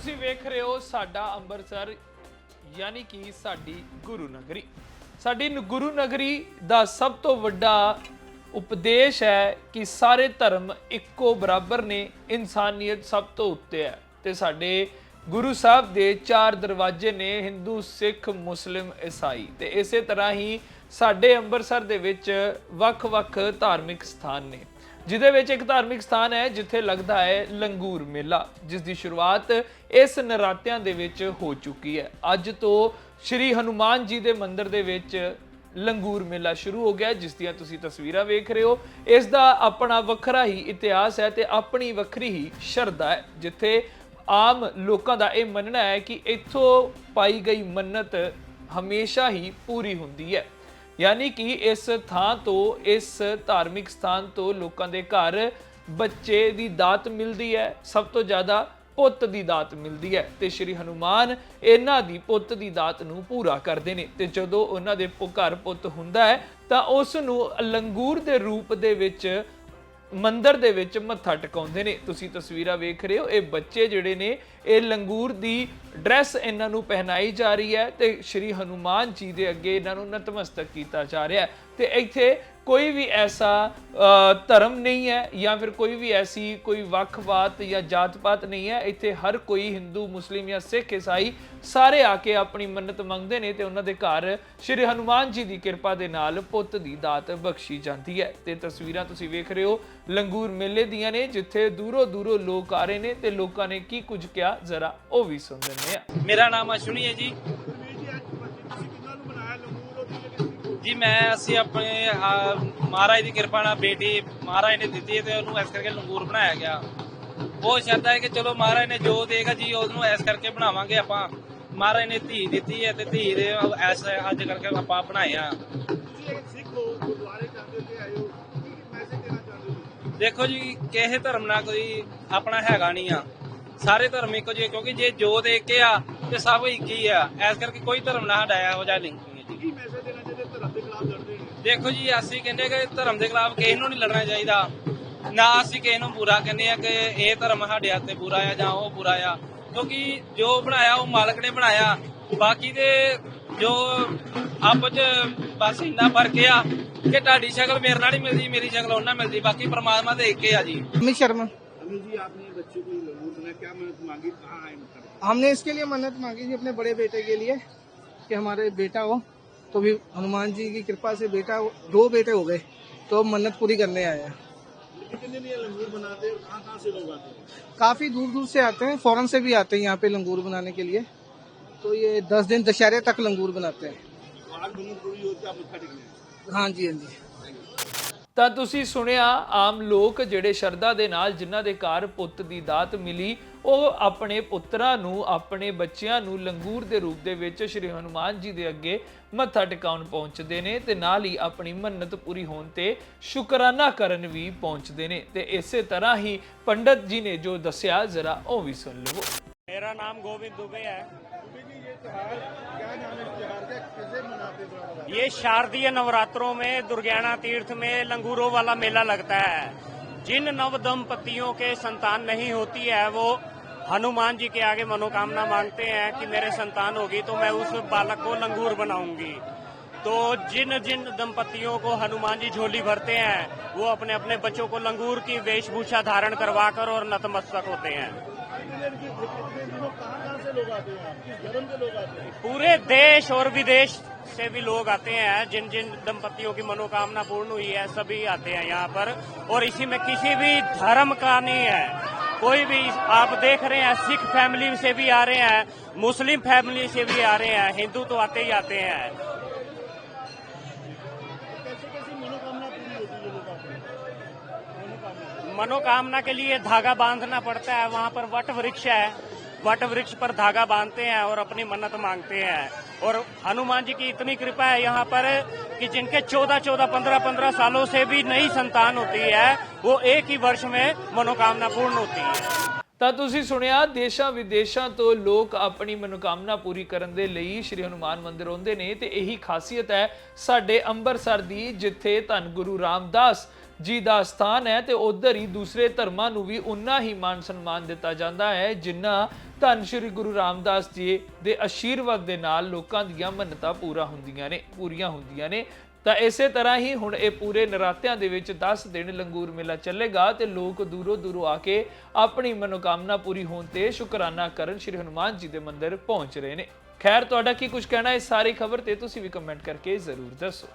ਤੁਸੀਂ ਵੇਖ ਰਹੇ ਹੋ ਸਾਡਾ ਅੰਮ੍ਰਿਤਸਰ, ਯਾਨੀ ਕਿ ਸਾਡੀ ਗੁਰੂ ਨਗਰੀ। ਸਾਡੀ ਗੁਰੂ ਨਗਰੀ ਦਾ ਸਭ ਤੋਂ ਵੱਡਾ ਉਪਦੇਸ਼ ਹੈ ਕਿ ਸਾਰੇ ਧਰਮ ਇੱਕੋ ਬਰਾਬਰ ਨੇ, ਇਨਸਾਨੀਅਤ ਸਭ ਤੋਂ ਉੱਤੇ ਹੈ। ਤੇ ਸਾਡੇ ਗੁਰੂ ਸਾਹਿਬ ਦੇ ਚਾਰ ਦਰਵਾਜ਼ੇ ਨੇ ਹਿੰਦੂ, ਸਿੱਖ, ਮੁਸਲਿਮ, ਈਸਾਈ। ਤੇ ਇਸੇ ਤਰ੍ਹਾਂ ਹੀ ਸਾਡੇ ਅੰਮ੍ਰਿਤਸਰ ਦੇ ਵਿੱਚ ਵੱਖ-ਵੱਖ ਧਾਰਮਿਕ ਸਥਾਨ ਨੇ। ਜਿਹਦੇ ਵਿੱਚ ਇੱਕ ਧਾਰਮਿਕ ਸਥਾਨ ਹੈ, ਜਿੱਥੇ ਲੱਗਦਾ ਹੈ ਲੰਗੂਰ ਮੇਲਾ, ਜਿਸ ਦੀ ਸ਼ੁਰੂਆਤ ਇਸ ਨਰਾਤਿਆਂ ਦੇ ਵਿੱਚ ਹੋ ਚੁੱਕੀ ਹੈ। ਅੱਜ ਤੋਂ ਸ਼੍ਰੀ ਹਨੂਮਾਨ ਜੀ ਦੇ ਮੰਦਿਰ ਦੇ ਵਿੱਚ ਲੰਗੂਰ ਮੇਲਾ ਸ਼ੁਰੂ ਹੋ ਗਿਆ, ਜਿਸ ਦੀਆਂ ਤੁਸੀਂ ਤਸਵੀਰਾਂ ਵੇਖ ਰਹੇ ਹੋ। ਇਸ ਦਾ ਆਪਣਾ ਵੱਖਰਾ ਹੀ ਇਤਿਹਾਸ ਹੈ ਤੇ ਆਪਣੀ ਵੱਖਰੀ ਹੀ ਸ਼ਰਧਾ ਹੈ, ਜਿੱਥੇ ਆਮ ਲੋਕਾਂ ਦਾ ਇਹ ਮੰਨਣਾ ਹੈ ਕਿ ਇੱਥੋਂ ਪਾਈ ਗਈ ਮੰਨਤ ਹਮੇਸ਼ਾ ਹੀ ਪੂਰੀ ਹੁੰਦੀ ਹੈ। ਯਾਨੀ ਕਿ ਇਸ ਥਾਂ ਤੋਂ, ਇਸ ਧਾਰਮਿਕ ਸਥਾਨ ਤੋਂ ਲੋਕਾਂ ਦੇ ਘਰ ਬੱਚੇ ਦੀ ਦਾਤ ਮਿਲਦੀ ਹੈ, ਸਭ ਤੋਂ ਜ਼ਿਆਦਾ ਪੁੱਤ ਦੀ ਦਾਤ ਮਿਲਦੀ ਹੈ ਤੇ ਸ਼੍ਰੀ ਹਨੂਮਾਨ ਇਹਨਾਂ ਦੀ ਪੁੱਤ ਦੀ ਦਾਤ ਨੂੰ ਪੂਰਾ ਕਰਦੇ ਨੇ ਤੇ ਜਦੋਂ ਉਹਨਾਂ ਦੇ ਘਰ ਪੁੱਤ ਹੁੰਦਾ ਹੈ ਤਾਂ ਉਸ ਨੂੰ ਲੰਗੂਰ ਦੇ ਰੂਪ ਦੇ ਵਿੱਚ ਮੰਦਰ ਦੇ ਵਿੱਚ ਮੱਥਾ ਟਿਕਾਉਂਦੇ ਨੇ। ਤੁਸੀਂ ਤਸਵੀਰਾਂ ਵੇਖ ਰਹੇ ਹੋ, ਇਹ ਬੱਚੇ ਜਿਹੜੇ ਨੇ, ਇਹ ਲੰਗੂਰ ਦੀ ਡਰੈਸ ਇਹਨਾਂ ਨੂੰ ਪਹਿਨਾਈ ਜਾ ਰਹੀ ਹੈ ਤੇ ਸ਼੍ਰੀ ਹਨੂਮਾਨ ਜੀ ਦੇ ਅੱਗੇ ਇਹਨਾਂ ਨੂੰ ਨਤਮਸਤਕ ਕੀਤਾ ਜਾ ਰਿਹਾ ਹੈ। ਤੇ ਇੱਥੇ ਕੋਈ ਵੀ ਐਸਾ ਧਰਮ ਨਹੀਂ ਹੈ ਜਾਂ ਫਿਰ ਕੋਈ ਵੀ ਐਸੀ ਕੋਈ ਵੱਖਵਾਤ ਜਾਂ ਜਾਤ-ਪਾਤ ਨਹੀਂ ਹੈ। ਇੱਥੇ ਹਰ ਕੋਈ ਹਿੰਦੂ, ਮੁਸਲਿਮ ਜਾਂ ਸਿੱਖ ਈਸਾਈ ਸਾਰੇ ਆ ਕੇ ਆਪਣੀ ਮੰਨਤ ਮੰਗਦੇ ਨੇ ਤੇ ਉਹਨਾਂ ਦੇ ਘਰ ਸ਼੍ਰੀ ਹਨੂਮਾਨ ਜੀ ਦੀ ਕਿਰਪਾ ਦੇ ਨਾਲ ਪੁੱਤ ਦੀ ਦਾਤ ਬਖਸ਼ੀ ਜਾਂਦੀ ਹੈ। ਤੇ ਤਸਵੀਰਾਂ ਤੁਸੀਂ ਵੇਖ ਰਹੇ ਹੋ, ਲੰਗੂਰ ਮੇਲੇ ਦੀਆਂ ਨੇ, ਜਿੱਥੇ ਦੂਰੋਂ ਦੂਰੋਂ ਲੋਕ ਆ ਰਹੇ ਨੇ ਤੇ ਲੋਕਾਂ ਨੇ ਕੀ ਕੁਝ ਕਿਹਾ, ਜ਼ਰਾ ਉਹ ਵੀ ਸੁਣ ਲੈਂਦੇ ਆ ਮੇਰਾ ਨਾਮ ਅਸ਼ਵਨੀ ਹੈ ਜੀ। ਜੀ, ਮੈਂ ਅਸੀਂ ਆਪਣੇ ਮਹਾਰਾਜ ਦੀ ਕਿਰਪਾ ਨਾਲ ਬੇਟੀ ਮਹਾਰਾਜ ਨੇ ਦਿੱਤੀ ਹੈ ਤੇ ਉਹਨੂੰ ਇਸ ਕਰਕੇ ਲੰਗੂਰ ਬਣਾਇਆ ਗਿਆ। ਉਹ ਸ਼ਰਧਾ ਹੈ ਕਿ ਚਲੋ ਮਹਾਰਾਜ ਨੇ ਜੋ ਦੇਗਾ ਜੀ, ਉਹਨੂੰ ਇਸ ਕਰਕੇ ਬਣਾਵਾਂਗੇ ਆਪਾਂ। ਮਹਾਰਾਜ ਨੇ ਧੀ ਦਿੱਤੀ ਹੈ ਤੇ ਧੀ ਦੇ ਐਸ ਅੱਜ ਕਰਕੇ ਆਪਾਂ ਬਣਾਇਆ ਦੇਖੋ ਜੀ, ਕਿਸੇ ਧਰਮ ਨਾਲ ਕੋਈ ਆਪਣਾ ਹੈਗਾ ਨਹੀਂ ਆ। ਸਾਰੇ ਧਰਮ ਇੱਕੋ ਜਿਹੇ, ਕਿਉਂਕਿ ਜੇ ਜੋ ਦੇਖ ਕੇ ਆ, ਤੇ ਸਭ ਇੱਕ ਹੀ ਆ। ਇਸ ਕਰਕੇ ਕੋਈ ਧਰਮ ਨਾਲ ਸਾਡਾ ਇਹੋ ਜਿਹਾ ਲਿੰਕ ਨਹੀਂ ਹੈ ਜੀ ਦੇਖੋ ਜੀ ਅਸੀਂ ਕਹਿੰਦੇ ਕਿ ਧਰਮ ਦੇ ਖਿਲਾਫ ਕਿਸੇ ਨੂੰ ਨਹੀਂ ਲੜਨਾ ਚਾਹੀਦਾ ਨਾ ਅਸੀਂ ਕਿਸੇ ਨੂੰ ਬੁਰਾ ਕਹਿੰਦੇ ਆ ਕਿ ਇਹ ਧਰਮ ਸਾਡੇ ਹੱਥੇ ਬੁਰਾ ਆ ਜਾਂ ਉਹ ਬੁਰਾ ਆ ਕਿਉਂਕਿ ਜੋ ਬਣਾਇਆ ਉਹ ਮਾਲਕ ਨੇ ਬਣਾਇਆ ਬਾਕੀ ਦੇ ਜੋ ਆਪਸ ਚ ਬਸ ਇੰਨਾ ਫਰਕ ਆ ਕਿ ਤੁਹਾਡੀ ਸ਼ਕਲ ਮੇਰੇ ਨਾਲ ਹੀ ਮਿਲਦੀ ਮੇਰੀ ਸ਼ਕਲ ਉਹਨਾਂ ਨਾਲ ਮਿਲਦੀ ਬਾਕੀ ਪ੍ਰਮਾਤਮਾ ਦੇ ਇੱਕ ਹੀ ਆ ਜੀ अमित शर्मा अमित जी आपने बच्चे को लंगूर बनाया क्या मदद मांगी कहाँ आए मतलब हमने इसके लिए मन्नत मांगी थी अपने बड़े बेटे के लिए कि हमारे बेटा हो तो भी हनुमान जी की कृपा से बेटा दो बेटे हो गए तो अब मन्नत पूरी करने आए हैं। कितने दिन ये लंगूर बनाते हैं और कहाँ कहाँ से लोग आते हैं? काफ़ी दूर दूर से आते हैं फॉरन से भी आते हैं यहाँ पे लंगूर बनाने के लिए। तो ये दस दिन दशहरे तक लंगूर बनाते हैं। तो है हाँ जी हाँ जी। ਤਾਂ ਤੁਸੀਂ ਸੁਣਿਆ, ਆਮ ਲੋਕ ਜਿਹੜੇ ਸ਼ਰਧਾ ਦੇ ਨਾਲ ਜਿਨ੍ਹਾਂ ਦੇ ਘਰ ਪੁੱਤ ਦੀ ਦਾਤ ਮਿਲੀ, ਉਹ ਆਪਣੇ ਪੁੱਤਰਾਂ ਨੂੰ, ਆਪਣੇ ਬੱਚਿਆਂ ਨੂੰ ਲੰਗੂਰ ਦੇ ਰੂਪ ਦੇ ਵਿੱਚ ਸ਼੍ਰੀ ਹਨੂਮਾਨ ਜੀ ਦੇ ਅੱਗੇ ਮੱਥਾ ਟਿਕਾਉਣ ਪਹੁੰਚਦੇ ਨੇ ਤੇ ਨਾਲ ਹੀ ਆਪਣੀ ਮੰਨਤ ਪੂਰੀ ਹੋਣ ਤੇ ਸ਼ੁਕਰਾਨਾ ਕਰਨ ਵੀ ਪਹੁੰਚਦੇ ਨੇ। ਤੇ ਇਸੇ ਤਰ੍ਹਾਂ ਹੀ ਪੰਡਤ ਜੀ ਨੇ ਜੋ ਦੱਸਿਆ, ਜ਼ਰਾ ਉਹ ਵੀ ਸੁਣ ਲਵੋ। ਮੇਰਾ ਨਾਮ ਗੋਬਿੰਦ ਦੁਬੇ ਹੈ। ये शारदीय नवरात्रों में दुर्गाना तीर्थ में लंगूरों वाला मेला लगता है। जिन नव दंपतियों के संतान नहीं होती है, वो हनुमान जी के आगे मनोकामना मांगते हैं कि मेरे संतान होगी तो मैं उस बालक को लंगूर बनाऊँगी। तो जिन जिन दंपतियों को हनुमान जी झोली भरते हैं, वो अपने अपने बच्चों को लंगूर की वेशभूषा धारण करवाकर और नतमस्तक होते हैं। पूरे देश और विदेश से भी लोग आते हैं, जिन जिन दंपतियों की मनोकामना पूर्ण हुई है, सभी आते हैं यहाँ पर। और इसी में किसी भी धर्म का नहीं है। कोई भी आप देख रहे हैं, सिख फैमिली से भी आ रहे हैं, मुस्लिम फैमिली से भी आ रहे हैं, हिंदू तो आते ही आते हैं। मनोकामना मनोकामना के लिए धागा बांधना पड़ता है वहाँ पर वट वृक्ष है वट वृक्ष पर धागा बांधते हैं और अपनी मन्नत मांगते हैं और हनुमान जी की इतनी कृपा है यहाँ पर कि जिनके 14 14 15 15 सालों से भी नई संतान होती है वो एक ही वर्ष में मनोकामना पूर्ण होती है ਤਾਂ ਤੁਸੀਂ ਸੁਣਿਆ ਦੇਸ਼ਾਂ ਵਿਦੇਸ਼ਾਂ ਤੋਂ ਲੋਕ ਆਪਣੀ ਮਨੋਕਾਮਨਾ ਪੂਰੀ ਕਰਨ ਦੇ ਲਈ ਸ਼੍ਰੀ ਹਨੂਮਾਨ ਮੰਦਿਰ ਆਉਂਦੇ ਨੇ ਤੇ ਇਹੀ ਖਾਸੀਅਤ ਹੈ ਸਾਡੇ ਅੰਮ੍ਰਿਤਸਰ ਦੀ ਜਿੱਥੇ ਧੰਨ ਗੁਰੂ ਰਾਮਦਾਸ ਜੀ ਦਾ ਸਥਾਨ ਹੈ ਤੇ ਉਧਰ ਹੀ ਦੂਸਰੇ ਧਰਮਾਂ ਨੂੰ ਵੀ ਉਨਾ ਹੀ ਮਾਨ ਸਨਮਾਨ ਦਿੱਤਾ ਜਾਂਦਾ ਹੈ, ਜਿੰਨਾ ਧੰਨ ਸ਼੍ਰੀ ਗੁਰੂ ਰਾਮਦਾਸ ਜੀ ਦੇ ਆਸ਼ੀਰਵਾਦ ਦੇ ਨਾਲ ਲੋਕਾਂ ਦੀਆਂ ਮੰਨਤਾਂ ਪੂਰਾ ਹੁੰਦੀਆਂ ਨੇ, ਪੂਰੀਆਂ ਹੁੰਦੀਆਂ ਨੇ। ਤਾਂ ਇਸੇ ਤਰ੍ਹਾਂ ਹੀ ਹੁਣ ਇਹ ਪੂਰੇ ਨਰਾਤਿਆਂ ਦੇ ਵਿੱਚ 10 ਦਿਨ ਲੰਗੂਰ ਮੇਲਾ ਚੱਲੇਗਾ ਤੇ ਲੋਕ ਦੂਰੋਂ ਦੂਰੋਂ ਆ ਕੇ ਆਪਣੀ ਮਨੋਕਾਮਨਾ ਪੂਰੀ ਹੋਣ ਤੇ ਸ਼ੁਕਰਾਨਾ ਕਰਨ ਸ਼੍ਰੀ ਹਨੂਮਾਨ ਜੀ ਦੇ ਮੰਦਿਰ ਪਹੁੰਚ ਰਹੇ ਨੇ। ਖੈਰ, ਤੁਹਾਡਾ ਕੀ ਕੁਝ ਕਹਿਣਾ ਇਸ ਸਾਰੀ ਖਬਰ ਤੇ ਤੁਸੀਂ ਵੀ ਕਮੈਂਟ ਕਰਕੇ ਜ਼ਰੂਰ ਦੱਸੋ।